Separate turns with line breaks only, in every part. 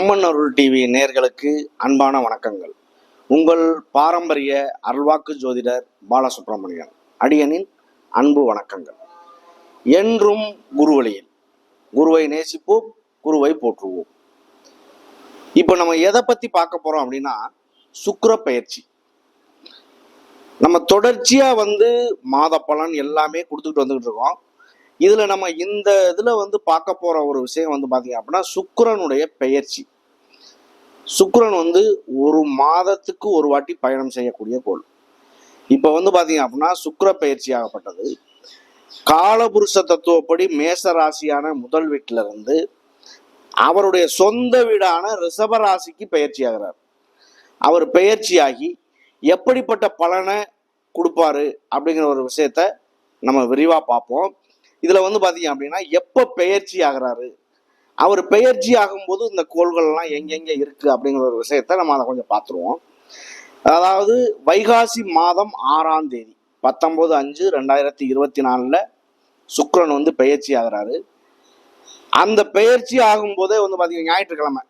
அம்மன் அருள் TV நேர்களுக்கு அன்பான வணக்கங்கள். உங்கள் பாரம்பரிய அருள்வாக்கு ஜோதிடர் பாலசுப்ரமணியன் அடியனின் அன்பு வணக்கங்கள். என்றும் குருவழியில் குருவை நேசிப்போம் குருவை போற்றுவோம். இப்போ நம்ம எதை பத்தி பார்க்க போறோம் அப்படின்னா சுக்கர பயிற்சி. நம்ம தொடர்ச்சியா வந்து மாத பலன் எல்லாமே கொடுத்துக்கிட்டு வந்துகிட்டு இருக்கோம். இதுல நம்ம இந்த இதுல வந்து பார்க்க போற ஒரு விஷயம் வந்து பாத்தீங்க அப்படின்னா சுக்கரனுடைய பெயர்ச்சி. சுக்கரன் வந்து ஒரு மாதத்துக்கு ஒரு வாட்டி பயணம் செய்யக்கூடிய கோள். இப்ப வந்து பாத்தீங்க அப்படின்னா சுக்கர பயிற்சி ஆகப்பட்டது. காலபுருஷ தத்துவப்படி மேச ராசியான முதல் வீட்டில இருந்து அவருடைய சொந்த வீடான ரிஷப ராசிக்கு பயிற்சி ஆகிறார். அவர் பெயர்ச்சியாகி எப்படிப்பட்ட பலனை கொடுப்பாரு அப்படிங்கிற ஒரு விஷயத்த நம்ம விரிவா பார்ப்போம். இதுல வந்து பாத்தீங்க அப்படின்னா எப்ப பெயர்ச்சி ஆகிறாரு? அவர் பெயர்ச்சி ஆகும்போது இந்த கோள்கள்லாம் எங்கெங்க இருக்கு அப்படிங்கிற ஒரு விஷயத்த நம்ம அதை கொஞ்சம் பார்த்துருவோம் அதாவது வைகாசி மாதம் ஆறாம் தேதி பத்தொன்பது அஞ்சு ரெண்டாயிரத்தி இருபத்தி நாலுல சுக்ரன் வந்து பெயர்ச்சி ஆகுறாரு. அந்த பெயர்ச்சி ஆகும்போதே வந்து பார்த்தீங்கன்னா ஞாயிற்றுக்கிழமை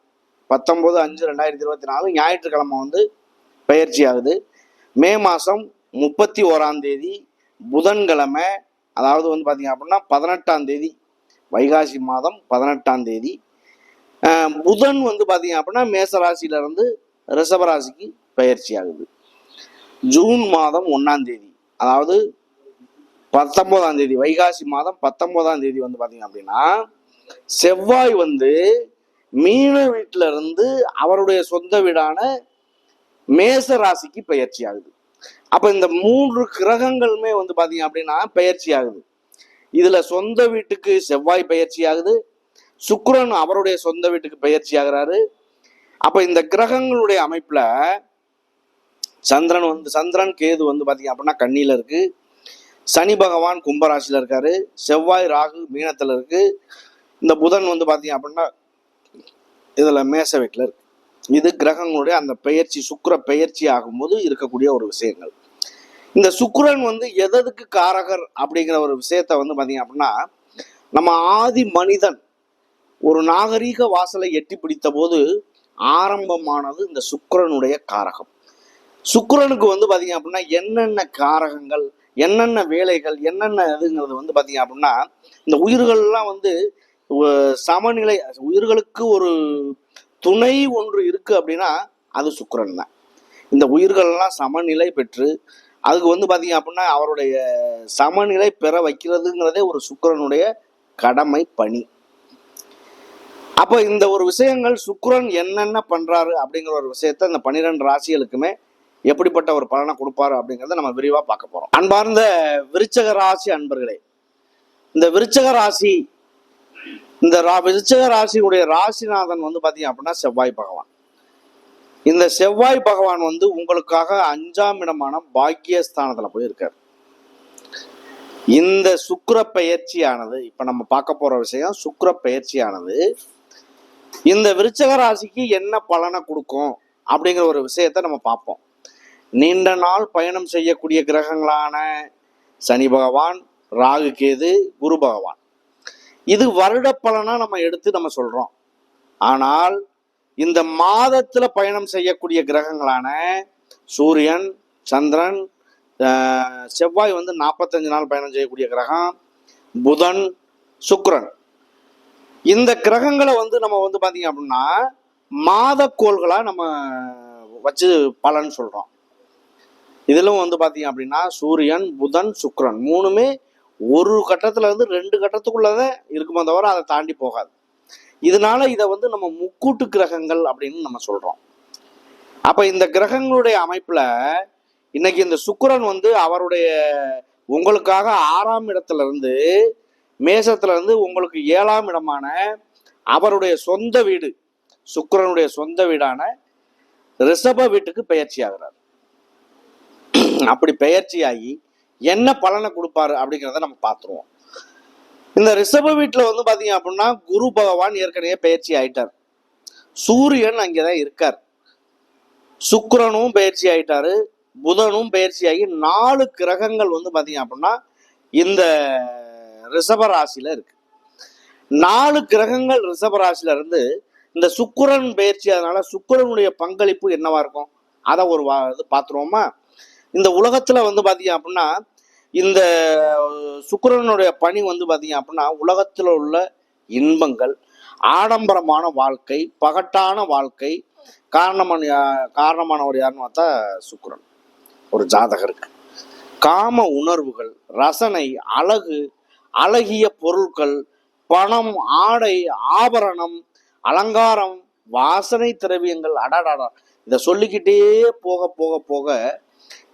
பத்தொன்பது அஞ்சு ரெண்டாயிரத்தி இருபத்தி நாலு ஞாயிற்றுக்கிழமை வந்து பெயர்ச்சி ஆகுது. மே மாதம் முப்பத்தி ஓராம் தேதி புதன்கிழமை அதாவது வந்து பார்த்தீங்க அப்படின்னா பதினெட்டாம் தேதி வைகாசி மாதம் பதினெட்டாம் தேதி. புதன் வந்து பார்த்தீங்க அப்படின்னா மேசராசியிலிருந்து ரிஷபராசிக்கு பயிற்சி ஆகுது. ஜூன் மாதம் ஒன்றாம் தேதி அதாவது பத்தொன்பதாம் தேதி வைகாசி மாதம் பத்தொன்பதாம் தேதி வந்து பார்த்தீங்க அப்படின்னா செவ்வாய் வந்து மீன வீட்டில இருந்து அவருடைய சொந்த வீடான மேச ராசிக்கு பயிற்சி ஆகுது. அப்ப இந்த மூன்று கிரகங்களுமே வந்து பாத்தீங்க அப்படின்னா பயிற்சி ஆகுது இதுல சொந்த வீட்டுக்கு செவ்வாய் பயிற்சி ஆகுது சுக்கரன் அவருடைய சொந்த வீட்டுக்கு பயிற்சி ஆகுறாரு அப்ப இந்த கிரகங்களுடைய அமைப்புல சந்திரன் வந்து சந்திரன் கேது வந்து பாத்தீங்க அப்படின்னா கண்ணியில இருக்கு. சனி பகவான் கும்பராசியில இருக்காரு. செவ்வாய் ராகு மீனத்துல இருக்கு. இந்த புதன் வந்து பாத்தீங்க அப்படின்னா இதுல மேச வீட்டுல இருக்கு. இது கிரகங்களுடைய அந்த பெயர்ச்சி சுக்கர பெயர்ச்சி ஆகும்போது இருக்கக்கூடிய ஒரு விஷயங்கள். இந்த சுக்கரன் வந்து எதற்கு காரகர் அப்படிங்கிற ஒரு விஷயத்த வந்து பாத்தீங்க அப்படின்னா நம்ம ஆதி மனிதன் ஒரு நாகரீக வாசலை எட்டி பிடித்த போது ஆரம்பமானது இந்த சுக்கரனுடைய காரகம். சுக்கரனுக்கு வந்து பாத்தீங்க அப்படின்னா என்னென்ன காரகங்கள் என்னென்ன வேலைகள் என்னென்ன இதுங்கிறது வந்து பாத்தீங்க அப்படின்னா இந்த உயிர்கள்லாம் வந்து சமநிலை உயிர்களுக்கு ஒரு துணை ஒன்று இருக்கு அப்படின்னா அது சுக்கரன் தான். இந்த உயிர்கள்லாம் சமநிலை பெற்று அதுக்கு வந்து பாத்தீங்க அப்படின்னா அவருடைய சமநிலை பெற வைக்கிறதுங்கிறதே ஒரு சுக்கிரனுடைய கடமை பணி. அப்ப இந்த ஒரு விஷயங்கள் சுக்கரன் என்னென்ன பண்றாரு அப்படிங்கிற ஒரு விஷயத்த இந்த பன்னிரெண்டு ராசிகளுக்குமே எப்படிப்பட்ட ஒரு பலனை கொடுப்பாரு அப்படிங்கிறத நம்ம விரிவா பார்க்க போறோம். அன்பார்ந்த விருச்சக ராசி அன்பர்களே இந்த விருச்சக ராசி இந்த ரா- விருச்சிக ராசியுடைய ராசிநாதன் வந்து பார்த்தீங்க அப்படின்னா செவ்வாய் பகவான். இந்த செவ்வாய் பகவான் வந்து உங்களுக்காக அஞ்சாம் இடமான பாக்கியஸ்தானத்தில் போய் இருக்கார் இந்த சுக்கர பயிற்சியானது இப்போ நம்ம பார்க்க போகிற விஷயம் சுக்கர பயிற்சியானது இந்த விருச்சக ராசிக்கு என்ன பலனை கொடுக்கும் அப்படிங்கிற ஒரு விஷயத்த நம்ம பார்ப்போம். நீண்ட நாள் பயணம் செய்யக்கூடிய கிரகங்களான சனி பகவான் ராகு கேது குரு பகவான். இது வருட பலனா நம்ம எடுத்து நம்ம சொல்றோம். ஆனால் இந்த மாதத்துல பயணம் செய்யக்கூடிய கிரகங்களான சூரியன் சந்திரன் செவ்வாய் வந்து நாற்பத்தஞ்சு நாள் பயணம் செய்யக்கூடிய கிரகம் புதன் சுக்ரன் இந்த கிரகங்களை வந்து நம்ம வந்து பாத்தீங்க அப்படின்னா மாதக்கோள்களா நம்ம வச்சு பலன் சொல்றோம். இதிலும் வந்து பாத்தீங்க அப்படின்னா சூரியன் புதன் சுக்ரன் மூணுமே ஒரு கட்டத்துல இருந்து ரெண்டு கட்டத்துக்குள்ளதான் இருக்குமே தவிர அதை தாண்டி போகாது. இதனால இதை வந்து நம்ம முக்கூட்டு கிரகங்கள் அப்படின்னு நம்ம சொல்றோம். அப்ப இந்த கிரகங்களுடைய அமைப்புல இன்னைக்கு இந்த சுக்கரன் வந்து அவருடைய உங்களுக்காக ஆறாம் இடத்துல இருந்து மேசத்துல இருந்து உங்களுக்கு ஏழாம் இடமான அவருடைய சொந்த வீடு சுக்கரனுடைய சொந்த வீடான ரிஷப வீட்டுக்கு பெயர்ச்சி ஆகிறார். அப்படி பெயர்ச்சியாகி என்ன பலனை கொடுப்பாரு அப்படிங்கிறத நம்ம பார்த்துருவோம். இந்த ரிஷப வீட்டில் வந்து பார்த்தீங்க அப்படின்னா குரு பகவான் ஏற்கனவே பயிற்சி ஆயிட்டார். சூரியன் அங்கே தான் இருக்கார். சுக்கரனும் பயிற்சி ஆயிட்டாரு. புதனும் பயிற்சி ஆகி நாலு கிரகங்கள் வந்து பார்த்தீங்க அப்படின்னா இந்த ரிஷப ராசியில் இருக்கு. நாலு கிரகங்கள் ரிஷப ராசியில இருந்து இந்த சுக்கரன் பயிற்சி அதனால சுக்கரனுடைய பங்களிப்பு என்னவா இருக்கும்? அதை ஒரு வா- இது பார்த்துருவோமா? இந்த உலகத்துல வந்து பாத்தீங்க அப்படின்னா இந்த சுக்கரனுடைய பணி வந்து பாத்தீங்க அப்படின்னா உலகத்துல உள்ள இன்பங்கள் ஆடம்பரமான வாழ்க்கை பகட்டான வாழ்க்கை காரணமான யா- காரணமானவர் யாருன்னு பார்த்தா சுக்கரன். ஒரு ஜாதகருக்கு காம உணர்வுகள் ரசனை அழகு அழகிய பொருட்கள் பணம் ஆடை ஆபரணம் அலங்காரம் வாசனை திரவியங்கள் அடாடாடா. இதை சொல்லிக்கிட்டே போக போக போக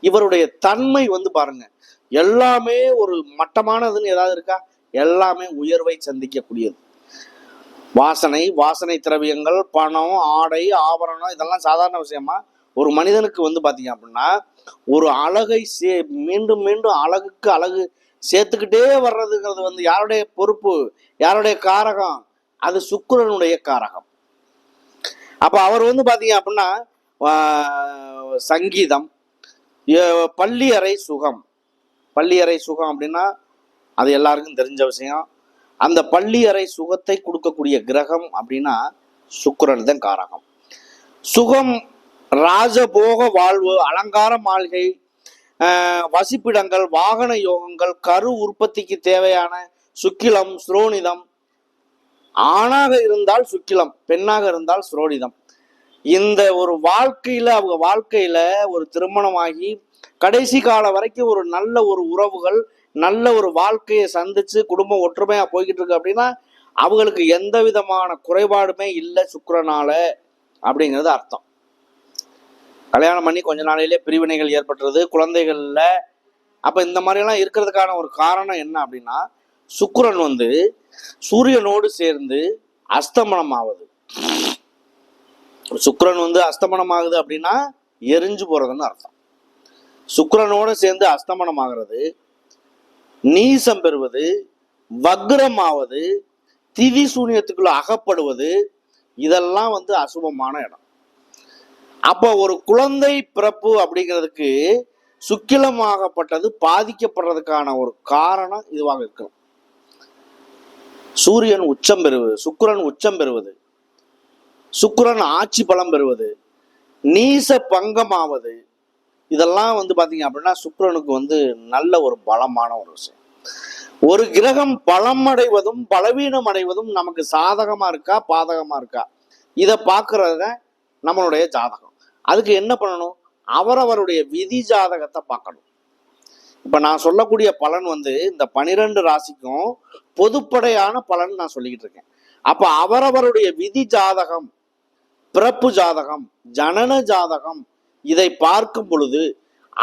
இவருடைய தன்மை வந்து பாருங்க. எல்லாமே ஒரு மட்டமானதுன்னு ஏதாவது இருக்கா? எல்லாமே உயர்வை சந்திக்கக்கூடியது. வாசனை வாசனை திரவியங்கள் பணம் ஆடை ஆபரணம் இதெல்லாம் சாதாரண விஷயமா? ஒரு மனிதனுக்கு வந்து பாத்தீங்க அப்படின்னா ஒரு அழகை சே மீண்டும் மீண்டும் அழகுக்கு அழகு சேர்த்துக்கிட்டே வர்றதுங்கிறது வந்து யாருடைய பொறுப்பு? யாருடைய காரகம்? அது சுக்கரனுடைய காரகம். அப்ப அவர் வந்து பாத்தீங்க அப்படின்னா சங்கீதம் பள்ளி பள்ளியறை சுகம். பள்ளியறை சுகம் அப்படின்னா அது எல்லாருக்கும் தெரிஞ்ச விஷயம். அந்த பள்ளியறை சுகத்தை கொடுக்கக்கூடிய கிரகம் அப்படின்னா சுக்கரன் தான் காரகம். சுகம் ராஜபோக வாழ்வு அலங்கார மாளிகை வசிப்பிடங்கள் வாகன யோகங்கள் கரு உற்பத்திக்கு தேவையான சுக்கிலம் சுரோனிதம். ஆணாக இருந்தால் சுக்கிலம் பெண்ணாக இருந்தால் சுரோனிதம். இந்த ஒரு வாழ்க்கையில அவங்க வாழ்க்கையில ஒரு திருமணமாகி கடைசி காலம் வரைக்கும் ஒரு நல்ல ஒரு உறவுகள் நல்ல ஒரு வாழ்க்கையை சந்திச்சு குடும்பம் ஒற்றுமையா போய்கிட்டு இருக்கு அப்படின்னா அவங்களுக்கு எந்த விதமான குறைபாடுமே இல்லை சுக்கரனால அப்படிங்கிறது அர்த்தம். கல்யாணம் பண்ணி கொஞ்ச நாளையிலே பிரிவினைகள் ஏற்பட்டுறது குழந்தைகள்ல. அப்ப இந்த மாதிரிலாம் இருக்கிறதுக்கான ஒரு காரணம் என்ன அப்படின்னா சுக்கரன் வந்து சூரியனோடு சேர்ந்து அஸ்தமனம் ஆவது சுக்கிரன் வந்து அஸ்தமனம் ஆகுது அப்படின்னா எரிஞ்சு போறதுன்னு அர்த்தம். சுக்கிரனோடு சேர்ந்து அஸ்தமனம் ஆகிறது நீசம் பெறுவது வக்ரம் ஆவது திதி சூனியத்துக்குள்ள அகப்படுவது இதெல்லாம் வந்து அசுபமான இடம். அப்போ ஒரு குழந்தை பிறப்பு அப்படிங்கிறதுக்கு சுக்கிலமாகப்பட்டது பாதிக்கப்படுறதுக்கான ஒரு காரணம் இதுவாக இருக்கும் சூரியன் உச்சம் பெறுவது சுக்கிரன் உச்சம் பெறுவது சுக்கரன் ஆட்சி பலம் பெறுவது நீச பங்கமாவது இதெல்லாம் வந்து பார்த்தீங்க அப்படின்னா சுக்கிரனுக்கு வந்து நல்ல ஒரு பலமான ஒரு விஷயம். ஒரு கிரகம் பலம் அடைவதும் பலவீனம் அடைவதும் நமக்கு சாதகமா இருக்கா பாதகமா இருக்கா? இதை பார்க்கறது நம்மளுடைய ஜாதகம். அதுக்கு என்ன பண்ணணும்? அவரவருடைய விதி ஜாதகத்தை பார்க்கணும். இப்ப நான் சொல்லக்கூடிய பலன் வந்து இந்த பனிரெண்டு ராசிக்கும் பொதுப்படையான பலன் நான் சொல்லிக்கிட்டு இருக்கேன். அப்ப அவரவருடைய விதி ஜாதகம் பிறப்பு ஜாதகம் ஜனன ஜாதகம் இதை பார்க்கும் பொழுது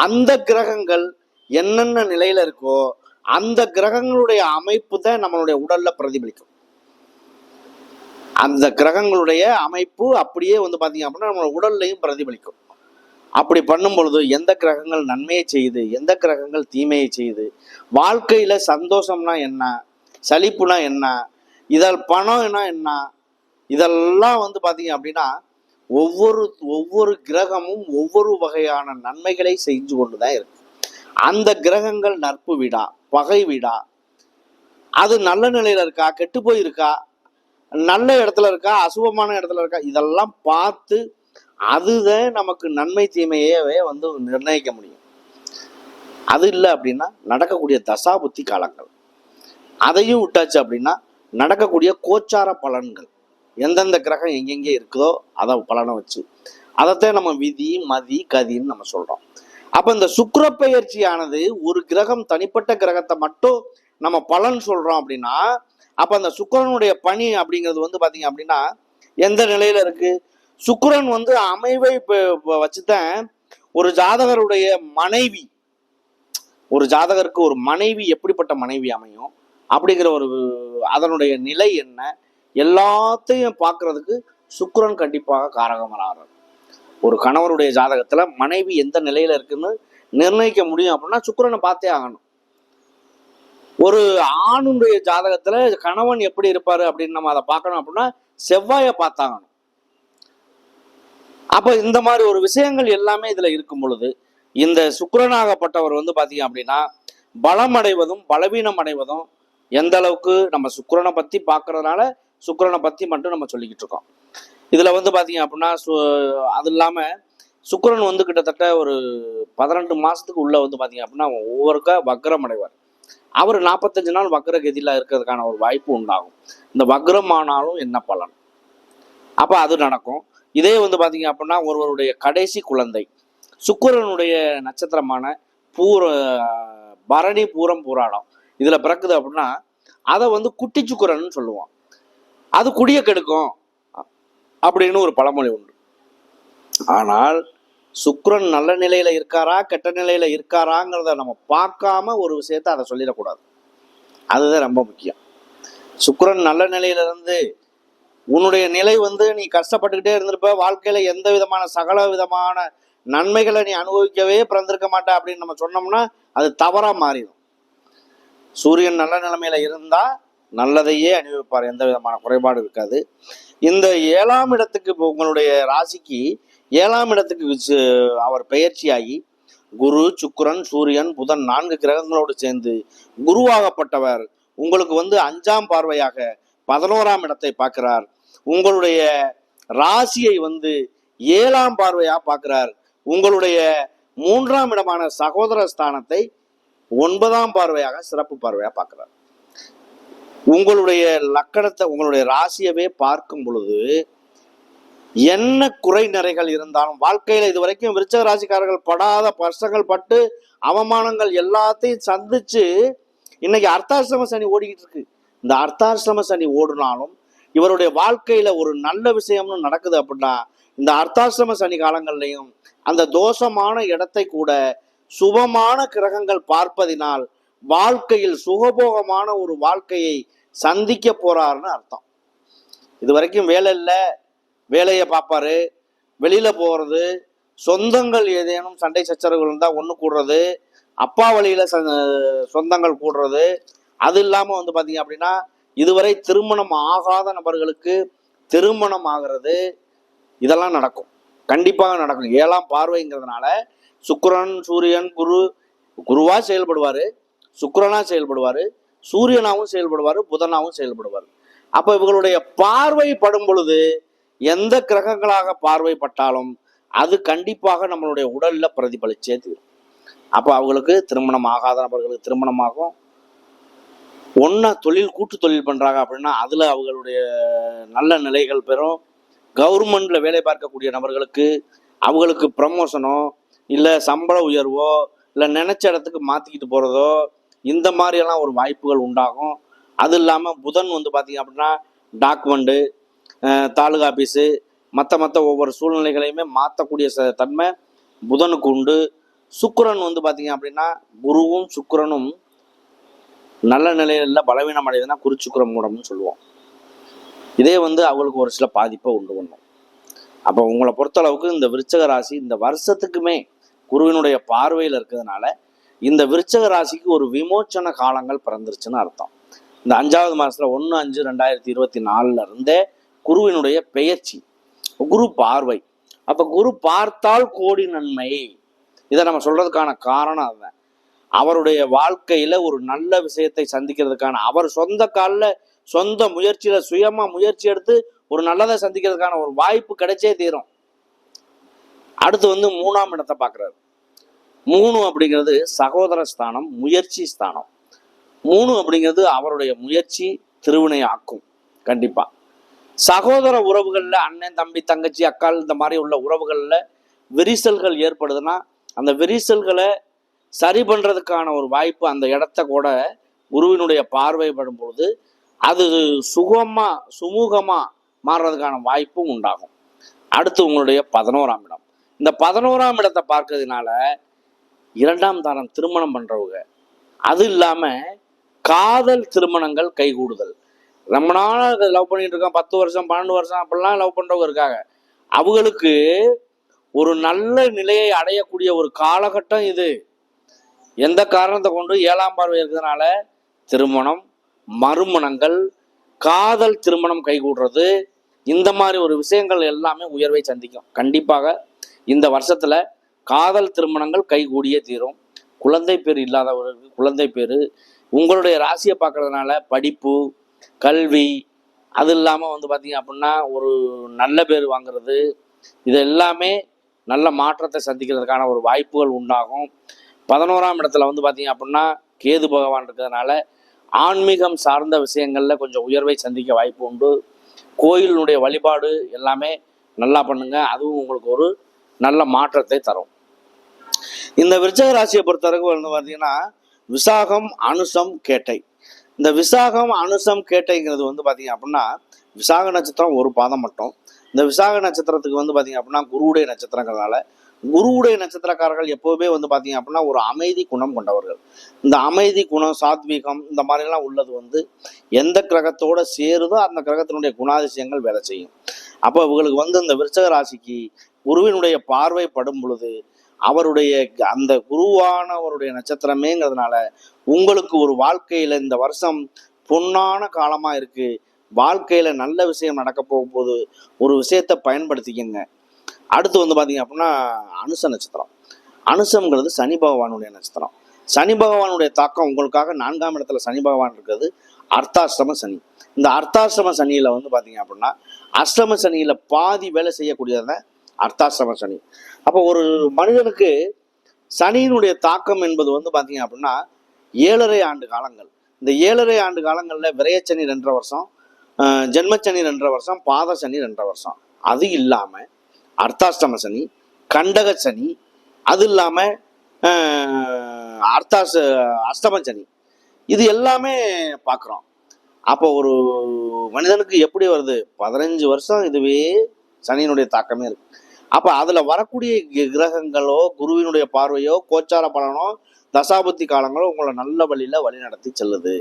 அந்த கிரகங்கள் என்னென்ன நிலையில இருக்கோ அந்த கிரகங்களுடைய அமைப்பு தான் நம்மளுடைய உடல்ல பிரதிபலிக்கும். அந்த கிரகங்களுடைய அமைப்பு அப்படியே வந்து பாத்தீங்க அப்படின்னா நம்ம உடல்லையும் பிரதிபலிக்கும். அப்படி பண்ணும் பொழுது எந்த கிரகங்கள் நன்மையை செய்யுது எந்த கிரகங்கள் தீமையை செய்யுது வாழ்க்கையில சந்தோஷம்னா என்ன சலிப்புனா என்ன இதில் பணம்னா என்ன இதெல்லாம் வந்து பார்த்தீங்க அப்படின்னா ஒவ்வொரு ஒவ்வொரு கிரகமும் ஒவ்வொரு வகையான நன்மைகளை செஞ்சு கொண்டு தான் இருக்கு. அந்த கிரகங்கள் நட்பு வீடா பகை வீடா அது நல்ல நிலையில இருக்கா கெட்டு போயிருக்கா நல்ல இடத்துல இருக்கா அசுபமான இடத்துல இருக்கா இதெல்லாம் பார்த்து அதுதான் நமக்கு நன்மை தீமையவே வந்து நிர்ணயிக்க முடியும். அது இல்லை அப்படின்னா நடக்கக்கூடிய தசாபுத்தி காலங்கள். அதையும் விட்டாச்சு அப்படின்னா நடக்கக்கூடிய கோச்சார பலன்கள். எந்தெந்த கிரகம் எங்கெங்கே இருக்குதோ அதை பலனை வச்சு. அதைத்தான் நம்ம விதி மதி கதின்னு நம்ம சொல்கிறோம் அப்போ இந்த சுக்கிர பெயர்ச்சியானது ஒரு கிரகம் தனிப்பட்ட கிரகத்தை மட்டும் நம்ம பலன் சொல்கிறோம் அப்படின்னா அப்போ அந்த சுக்கரனுடைய பணி அப்படிங்கிறது வந்து பார்த்தீங்க அப்படின்னா எந்த நிலையில் இருக்குது சுக்கரன் வந்து அமைவை இப்போ வச்சு வச்சுதான் ஒரு ஜாதகருடைய மனைவி ஒரு ஜாதகருக்கு ஒரு மனைவி எப்படிப்பட்ட மனைவி அமையும்? அப்படிங்கிற ஒரு அதனுடைய நிலை என்ன? எல்லாத்தையும் பார்க்கறதுக்கு சுக்கரன் கண்டிப்பாக காரகமராகிறார் ஒரு கணவருடைய ஜாதகத்துல மனைவி எந்த நிலையில இருக்குன்னு நிர்ணயிக்க முடியும் அப்படின்னா சுக்கரனை பார்த்தே ஆகணும். ஒரு ஆணுடைய ஜாதகத்துல கணவன் எப்படி இருப்பாரு அப்படின்னு நம்ம அதை பார்க்கணும் அப்படின்னா செவ்வாயை பார்த்தாகணும். அப்ப இந்த மாதிரி ஒரு விஷயங்கள் எல்லாமே இதுல இருக்கும் பொழுது இந்த சுக்கரனாகப்பட்டவர் வந்து பாத்தீங்க அப்படின்னா பலம் அடைவதும் பலவீனம் அடைவதும் எந்த அளவுக்கு நம்ம சுக்கரனை பத்தி பார்க்கறதுனால சுக்கிரனை பற்றி மட்டும் நம்ம சொல்லிக்கிட்டு இருக்கோம். இதில் வந்து பார்த்தீங்க அப்படின்னா சு அது இல்லாமல் சுக்கரன் வந்து கிட்டத்தட்ட ஒரு பதினெட்டு மாதத்துக்கு உள்ளே வந்து பார்த்தீங்க அப்படின்னா ஒவ்வொருக்கா வக்ரம் அடைவார். அவர் நாற்பத்தஞ்சு நாள் வக்ர கதியில் இருக்கிறதுக்கான ஒரு வாய்ப்பு உண்டாகும். இந்த வக்ரம் ஆனாலும் என்ன பலன்? அப்போ அது நடக்கும். இதே வந்து பார்த்தீங்க அப்படின்னா ஒருவருடைய கடைசி குழந்தை சுக்கரனுடைய நட்சத்திரமான பூர பரணி பூரம் பூராடம் இதில் பிறக்குது அப்படின்னா அதை வந்து குட்டி சுக்கரன் சொல்லுவோம் அது குடிய கெடுக்கும் அப்படின்னு ஒரு பழமொழி உண்டு. ஆனால் சுக்ரன் நல்ல நிலையில இருக்காரா கெட்ட நிலையில இருக்காராங்கிறத நம்ம பார்க்காம ஒரு விஷயத்த அதை சொல்லிடக்கூடாது. அதுதான் ரொம்ப முக்கியம். சுக்ரன் நல்ல நிலையில இருந்து உன்னுடைய நிலை வந்து நீ கஷ்டப்பட்டுக்கிட்டே இருந்திருப்ப வாழ்க்கையில எந்த விதமான சகல விதமான நன்மைகளை நீ அனுபவிக்கவே பிறந்திருக்க மாட்ட அப்படின்னு நம்ம சொன்னோம்னா அது தவறா மாறிடும். சூரியன் நல்ல நிலைமையில இருந்தா நல்லதையே அனுபவிப்பார் எந்த விதமான குறைபாடு இருக்காது. இந்த ஏழாம் இடத்துக்கு இப்போ உங்களுடைய ராசிக்கு ஏழாம் இடத்துக்கு அவர் பெயர்ச்சியாகி குரு சுக்கரன் சூரியன் புதன் நான்கு கிரகங்களோடு சேர்ந்து குருவாகப்பட்டவர். உங்களுக்கு வந்து அஞ்சாம் பார்வையாக பதினோராம் இடத்தை பார்க்கிறார். உங்களுடைய ராசியை வந்து ஏழாம் பார்வையா பார்க்கிறார். உங்களுடைய மூன்றாம் இடமான சகோதர ஸ்தானத்தை ஒன்பதாம் பார்வையாக சிறப்பு பார்வையா பார்க்கிறார். உங்களுடைய லக்கணத்தை உங்களுடைய ராசியவே பார்க்கும் பொழுது என்ன குறை நிறைகள் இருந்தாலும் வாழ்க்கையில இது வரைக்கும் விருச்சக ராசிக்காரர்கள் படாத பர்சங்கள் பட்டு அவமானங்கள் எல்லாத்தையும் சந்திச்சு இன்னைக்கு அர்த்தாசிரம சனி ஓடிக்கிட்டு இருக்கு. இந்த அர்த்தாசிரம சனி ஓடினாலும் இவருடைய வாழ்க்கையில ஒரு நல்ல விஷயம்னு நடக்குது அப்படின்னா இந்த அர்த்தாசிரம சனி காலங்கள்லையும் அந்த தோஷமான இடத்தை கூட சுபமான கிரகங்கள் பார்ப்பதினால் வாழ்க்கையில் சுகபோகமான ஒரு வாழ்க்கையை சந்திக்க போறாருன்னு அர்த்தம். இது வரைக்கும் வேலை இல்லை வேலையை பார்ப்பாரு வெளியில போறது சொந்தங்கள் ஏதேனும் சண்டை சச்சரவுகள் இருந்தால் ஒன்று கூடுறது அப்பா வழியில ச- சொந்தங்கள் கூடுறது அது இல்லாமல் வந்து பார்த்தீங்க அப்படின்னா இதுவரை திருமணம் ஆகாத நபர்களுக்கு திருமணம் ஆகிறது இதெல்லாம் நடக்கும். கண்டிப்பாக நடக்கும். ஏழாம் பார்வைங்கிறதுனால சுக்கரன் சூரியன் குரு குருவா செயல்படுவாரு. சுக்கிரனா செயல்படுவார் சூரியனாகவும் செயல்படுவார் புதனாகவும் செயல்படுவார். அப்போ இவர்களுடைய பார்வை படும் பொழுது எந்த கிரகங்களாக பார்வைப்பட்டாலும் அது கண்டிப்பாக நம்மளுடைய உடலில் பிரதிபலிச்சே தீரும். அப்போ அவங்களுக்கு திருமணம் ஆகாத நபர்களுக்கு திருமணமாகும். ஒன்றா தொழில் கூட்டு தொழில் பண்ணுறாங்க அப்படின்னா அதில் அவங்களுடைய நல்ல நிலைகள் பெறும். கவர்மெண்டில் வேலை பார்க்கக்கூடிய நபர்களுக்கு அவங்களுக்கு ப்ரமோஷனோ இல்லை சம்பள உயர்வோ இல்லை நினச்ச இடத்துக்கு மாற்றிக்கிட்டு போகிறதோ இந்த மாதிரியெல்லாம் ஒரு வாய்ப்புகள் உண்டாகும். அது இல்லாமல் புதன் வந்து பார்த்தீங்க அப்படின்னா டாக்குமெண்ட்டு தாலுகா ஆஃபீஸு மற்ற மற்ற ஒவ்வொரு சூழ்நிலைகளையுமே மாற்றக்கூடிய ச தன்மை புதனுக்கு உண்டு. சுக்கரன் வந்து பார்த்தீங்க அப்படின்னா குருவும் சுக்கரனும் நல்ல நிலையில பலவீனம் அடையுதுன்னா குறிச்சுக்கிரம் மூடம்னு சொல்லுவோம். இதே வந்து அவங்களுக்கு ஒரு சில பாதிப்பை உண்டு பண்ணும். அப்போ உங்களை பொறுத்தளவுக்கு இந்த விருச்சக ராசி இந்த வருஷத்துக்குமே குருவினுடைய பார்வையில் இருக்கிறதுனால இந்த விருச்சக ராசிக்கு ஒரு விமோச்சன காலங்கள் பிறந்துருச்சுன்னு அர்த்தம். இந்த அஞ்சாவது மாசத்துல ஒன்று அஞ்சு ரெண்டாயிரத்தி இருபத்தி நாலுல இருந்தே குருவினுடைய பெயர்ச்சி குரு பார்வை. அப்ப குரு பார்த்தால் கோடி நன்மை. இதை நம்ம சொல்றதுக்கான காரணம் அதுதான். அவருடைய வாழ்க்கையில ஒரு நல்ல விஷயத்தை சந்திக்கிறதுக்கான அவர் சொந்த காலில் சொந்த முயற்சியில சுயமா முயற்சி எடுத்து ஒரு நல்லதை சந்திக்கிறதுக்கான ஒரு வாய்ப்பு கிடைச்சே தீரும். அடுத்து வந்து மூணாம் இடத்தை பார்க்குறாரு. மூணு அப்படிங்கிறது சகோதர ஸ்தானம் முயற்சி ஸ்தானம். மூணு அப்படிங்கிறது அவருடைய முயற்சி திருவினை ஆக்கும் கண்டிப்பாக சகோதர உறவுகளில் அண்ணன் தம்பி தங்கச்சி அக்கால் இந்த மாதிரி உள்ள உறவுகளில் விரிசல்கள் ஏற்படுதுன்னா அந்த விரிசல்களை சரி பண்ணுறதுக்கான ஒரு வாய்ப்பு அந்த இடத்த கூட குருவினுடைய பார்வைப்படும் பொழுது அது சுகமாக சுமூகமாக மாறுறதுக்கான வாய்ப்பும் உண்டாகும். அடுத்து உங்களுடைய பதினோராம் இடம். இந்த பதினோராம் இடத்தை பார்க்கறதுனால இரண்டாம் தாரம் திருமணம் பண்றவங்க. அது இல்லாம காதல் திருமணங்கள் கைகூடுதல். ரொம்ப நாளா லவ் பண்ணிட்டு இருக்கான் பத்து வருஷம் பன்னெண்டு வருஷம் அப்படிலாம் லவ் பண்றவங்க இருக்காங்க. அவங்களுக்கு ஒரு நல்ல நிலையை அடையக்கூடிய ஒரு காலகட்டம் இது. எந்த காரணத்தை கொண்டு? ஏழாம் பார்வை இருக்கிறதுனால திருமணம் மறுமணங்கள் காதல் திருமணம் கைகூடுறது. இந்த மாதிரி ஒரு விஷயங்கள் எல்லாமே உயர்வை சந்திக்கும். கண்டிப்பாக இந்த வருஷத்துல காதல் திருமணங்கள் கைகூடியே தீரும். குழந்தை பேர் இல்லாதவர்களுக்கு குழந்தை பேர். உங்களுடைய ராசியை பார்க்கறதுனால படிப்பு கல்வி அது இல்லாமல் வந்து பார்த்தீங்க அப்படின்னா ஒரு நல்ல பேர் வாங்குறது. இது எல்லாமே நல்ல மாற்றத்தை சந்திக்கிறதுக்கான ஒரு வாய்ப்புகள் உண்டாகும். பதினோராம் இடத்துல வந்து பார்த்தீங்க அப்படின்னா கேது பகவான் இருக்கிறதுனால ஆன்மீகம் சார்ந்த விஷயங்களில் கொஞ்சம் உயர்வை சந்திக்க வாய்ப்பு உண்டு. கோயிலினுடைய வழிபாடு எல்லாமே நல்லா பண்ணுங்கள் அதுவும் உங்களுக்கு ஒரு நல்ல மாற்றத்தை தரும். இந்த விருச்சக ராசியை பொறுத்தவரைக்கும் வந்து பார்த்தீங்கன்னா விசாகம் அனுசம் கேட்டை. இந்த விசாகம் அனுசம் கேட்டைங்கிறது வந்து பார்த்தீங்க அப்படின்னா விசாக நட்சத்திரம் ஒரு பாதம் மட்டும். இந்த விசாக நட்சத்திரத்துக்கு வந்து பார்த்தீங்க அப்படின்னா குருவுடைய நட்சத்திரங்கிறதுனால குருவுடைய நட்சத்திரக்காரர்கள் எப்போவுமே வந்து பார்த்தீங்க அப்படின்னா ஒரு அமைதி குணம் கொண்டவர்கள். இந்த அமைதி குணம் சாத்வீகம் இந்த மாதிரிலாம் உள்ளது வந்து எந்த கிரகத்தோட சேருதோ அந்த கிரகத்தினுடைய குணாதிசயங்கள் வேலை செய்யும். அப்போ இவங்களுக்கு வந்து இந்த விருச்சக ராசிக்கு குருவினுடைய பார்வை படும் பொழுது அவருடைய அந்த குருவானவருடைய நட்சத்திரமேங்கிறதுனால உங்களுக்கு ஒரு வாழ்க்கையில இந்த வருஷம் பொன்னான காலமா இருக்கு. வாழ்க்கையில நல்ல விஷயம் நடக்க போகும்போது ஒரு விஷயத்தை பயன்படுத்திக்கங்க. அடுத்து வந்து பாத்தீங்க அப்படின்னா அனுச நட்சத்திரம். அனுசம்ங்கிறது சனி பகவானுடைய நட்சத்திரம். சனி பகவானுடைய தாக்கம் உங்களுக்காக நான்காம் இடத்துல சனி பகவான் இருக்கிறது. அர்த்தாஷ்டம சனி. இந்த அர்த்தாஷ்டம சனியில வந்து பாத்தீங்க அப்படின்னா அஷ்டம சனியில பாதி வேலை செய்யக்கூடியதை அர்த்தாஷ்டம சனி அப்போ ஒரு மனிதனுக்கு சனியினுடைய தாக்கம் என்பது வந்து பார்த்தீங்க அப்படின்னா ஏழரை ஆண்டு காலங்கள். இந்த ஏழரை ஆண்டு காலங்களில் விரயச்சனி ரெண்டரை வருஷம் ஜென்மச்சனி ரெண்டரை வருஷம் பாத சனி ரெண்டரை வருஷம். அது இல்லாமல் அர்த்தாஷ்டம சனி கண்டக சனி அது இல்லாமல் அர்த்தாஸ் அஷ்டம சனி இது எல்லாமே பார்க்குறோம் அப்போ ஒரு மனிதனுக்கு எப்படி வருது? பதினஞ்சு வருஷம் இதுவே சனியினுடைய தாக்கமே இருக்கு. அப்போ அதில் வரக்கூடிய கிரகங்களோ குருவினுடைய பார்வையோ கோச்சார பலனோ தசாபுத்தி காலங்களோ உங்களை நல்ல வழியில் வழி நடத்தி செல்லுது.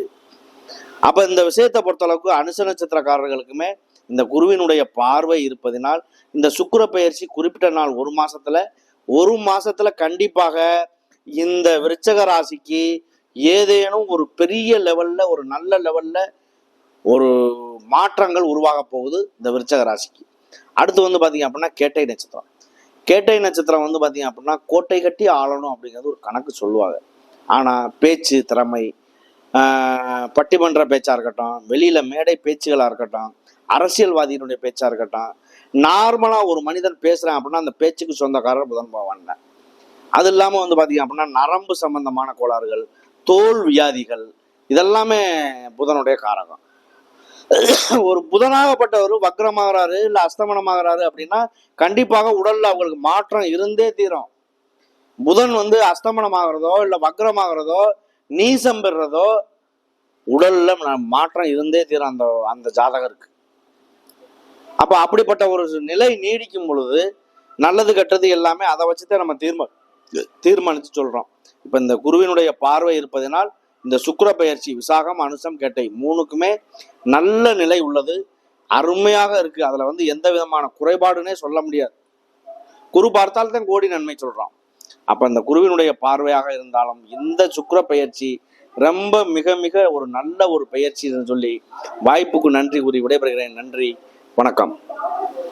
அப்போ இந்த விஷயத்தை பொறுத்தளவுக்கு அனுச நட்சத்திரக்காரர்களுக்குமே இந்த குருவினுடைய பார்வை இருப்பதினால் இந்த சுக்கிர பயிற்சி குறிப்பிட்ட நாள் ஒரு மாசத்துல ஒரு மாசத்துல கண்டிப்பாக இந்த விருச்சக ராசிக்கு ஏதேனும் ஒரு பெரிய லெவல்ல ஒரு நல்ல லெவல்ல ஒரு மாற்றங்கள் உருவாக போகுது இந்த விருச்சக ராசிக்கு. அடுத்து வந்து பாத்தீங்க அப்படின்னா கேட்டை நட்சத்திரம். கேட்டை நட்சத்திரம் வந்து பாத்தீங்க அப்படின்னா கோட்டை கட்டி ஆளணும் அப்படிங்கிறது ஒரு கணக்கு சொல்லுவாங்க. ஆனா பேச்சு திறமை ஆஹ், பட்டிமன்ற பேச்சா இருக்கட்டும் வெளியில மேடை பேச்சுகளா இருக்கட்டும் அரசியல்வாதியினுடைய பேச்சா இருக்கட்டும் நார்மலா ஒரு மனிதன் பேசுகிறேன் அப்படின்னா அந்த பேச்சுக்கு சொந்தக்காரர் புதன் பகவான் அது இல்லாம வந்து பாத்தீங்க அப்படின்னா நரம்பு சம்பந்தமான கோளாறுகள் தோல் வியாதிகள் இதெல்லாமே புதனுடைய காரகம். ஒரு புதனாகப்பட்டவர் வக்ரமாகறாரு இல்ல அஸ்தமனமாகறாரு அப்படின்னா கண்டிப்பாக உடல்ல அவங்களுக்கு மாற்றம் இருந்தே தீரும். புதன் வந்து அஸ்தமனமாகறதோ இல்ல வக்ரமாகறதோ நீசம் பெறுறதோ உடல்ல மாற்றம் இருந்தே தீரும் அந்த அந்த ஜாதகருக்கு. அப்ப அப்படிப்பட்ட ஒரு நிலை நீடிக்கும் பொழுது நல்லது கெட்டது எல்லாமே அதை வச்சுதான் நம்ம தீர்மா தீர்மானிச்சு சொல்றோம். இப்ப இந்த குருவினுடைய பார்வை இருப்பதனால் இந்த சுக்கர பயிற்சி விசாகம் அனுசம் கேட்டை மூணுக்குமே நல்ல நிலை உள்ளது. அருமையாக இருக்கு. அதுல வந்து எந்த விதமான குறைபாடுனே சொல்ல முடியாது. குரு பார்த்தால் தான் கோடி நன்மை சொல்றான். அப்ப இந்த குருவினுடைய பார்வையாக இருந்தாலும் இந்த சுக்கர பயிற்சி ரொம்ப மிக மிக ஒரு நல்ல ஒரு பயிற்சி சொல்லி வாய்ப்புக்கு நன்றி கூறி விடைபெறுகிறேன். நன்றி. வணக்கம்.